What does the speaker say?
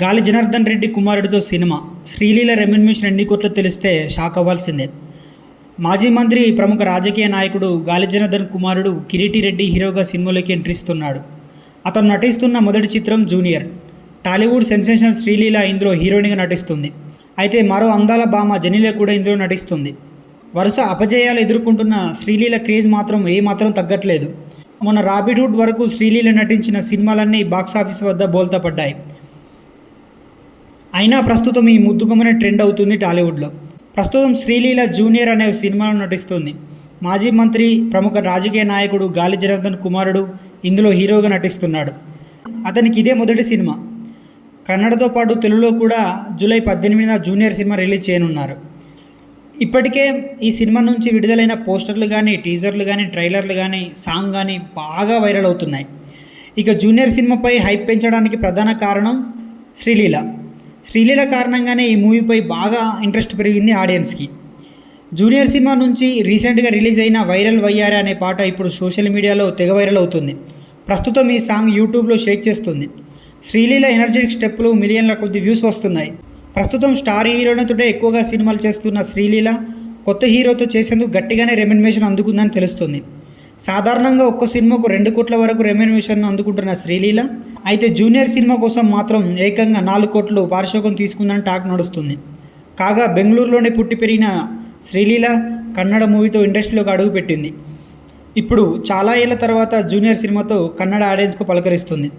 గాలి జనార్దన్ రెడ్డి కుమారుడితో cinema. Sreeleela remuneration ఎన్ని కోట్లు తెలిస్తే షాక్ అవ్వాల్సిందే. మాజీ మంత్రి ప్రముఖ రాజకీయ నాయకుడు గాలి జనార్దన్ కుమారుడు కిరీటి రెడ్డి హీరోగా సినిమాలోకి ఎంట్రీ ఇస్తున్నాడు. అతను నటిస్తున్న మొదటి చిత్రం జూనియర్. టాలీవుడ్ సెన్సేషనల్ శ్రీలీల ఇందులో హీరోయిన్గా నటిస్తుంది. అయితే మరో అందాల భామ జనీల కూడా ఇందులో నటిస్తుంది. వరుస అపజయాలు ఎదుర్కొంటున్న శ్రీలీల క్రేజ్ మాత్రం ఏమాత్రం తగ్గట్లేదు. మొన్న రాబిడ్వుడ్ వరకు శ్రీలీల నటించిన సినిమాలన్నీ బాక్సాఫీస్ వద్ద బోల్తా పడ్డాయి అయినా ప్రస్తుతం ఈ ముద్దుగుమన ట్రెండ్ అవుతుంది టాలీవుడ్లో. ప్రస్తుతం శ్రీలీల జూనియర్ అనే సినిమాలో నటిస్తుంది. మాజీ మంత్రి ప్రముఖ రాజకీయ నాయకుడు గాలి జనార్దన్ కుమారుడు ఇందులో హీరోగా నటిస్తున్నాడు. అతనికి ఇదే మొదటి సినిమా. కన్నడతో పాటు తెలుగులో కూడా జూలై పద్దెనిమిదిన జూనియర్ సినిమా రిలీజ్ చేయనున్నారు. ఇప్పటికే ఈ సినిమా నుంచి విడుదలైన పోస్టర్లు కానీ టీజర్లు కానీ ట్రైలర్లు కానీ సాంగ్ కానీ బాగా వైరల్ అవుతున్నాయి. ఇక జూనియర్ సినిమాపై హైప్ పెంచడానికి ప్రధాన కారణం శ్రీలీల. శ్రీలీల కారణంగానే ఈ మూవీపై బాగా ఇంట్రెస్ట్ పెరిగింది ఆడియన్స్కి. జూనియర్ సినిమా నుంచి రీసెంట్గా రిలీజ్ అయిన వైరల్ వయ్యారే అనే పాట ఇప్పుడు సోషల్ మీడియాలో తెగ వైరల్ అవుతుంది. ప్రస్తుతం ఈ సాంగ్ యూట్యూబ్లో షేక్ చేస్తుంది. శ్రీలీల ఎనర్జెటిక్ స్టెప్పులు మిలియన్ల కొద్ది వ్యూస్ వస్తున్నాయి. ప్రస్తుతం స్టార్ హీరోలతోటే ఎక్కువగా సినిమాలు చేస్తున్న శ్రీలీల కొత్త హీరోతో చేసేందుకు గట్టిగానే రెమ్యునరేషన్ అందుకుందని తెలుస్తుంది. సాధారణంగా ఒక్క సినిమాకు రెండు కోట్ల వరకు రెమ్యునరేషన్ అందుకుంటున్న శ్రీలీల అయితే జూనియర్ సినిమా కోసం మాత్రం ఏకంగా నాలుగు కోట్లు పారితోషికం తీసుకుందని టాక్ నడుస్తుంది. కాగా బెంగళూరులోనే పుట్టి పెరిగిన శ్రీలీల కన్నడ మూవీతో ఇండస్ట్రీలోకి అడుగుపెట్టింది ఇప్పుడు చాలా ఏళ్ళ తర్వాత జూనియర్ సినిమాతో కన్నడ ఆడియన్స్కు పలకరిస్తుంది.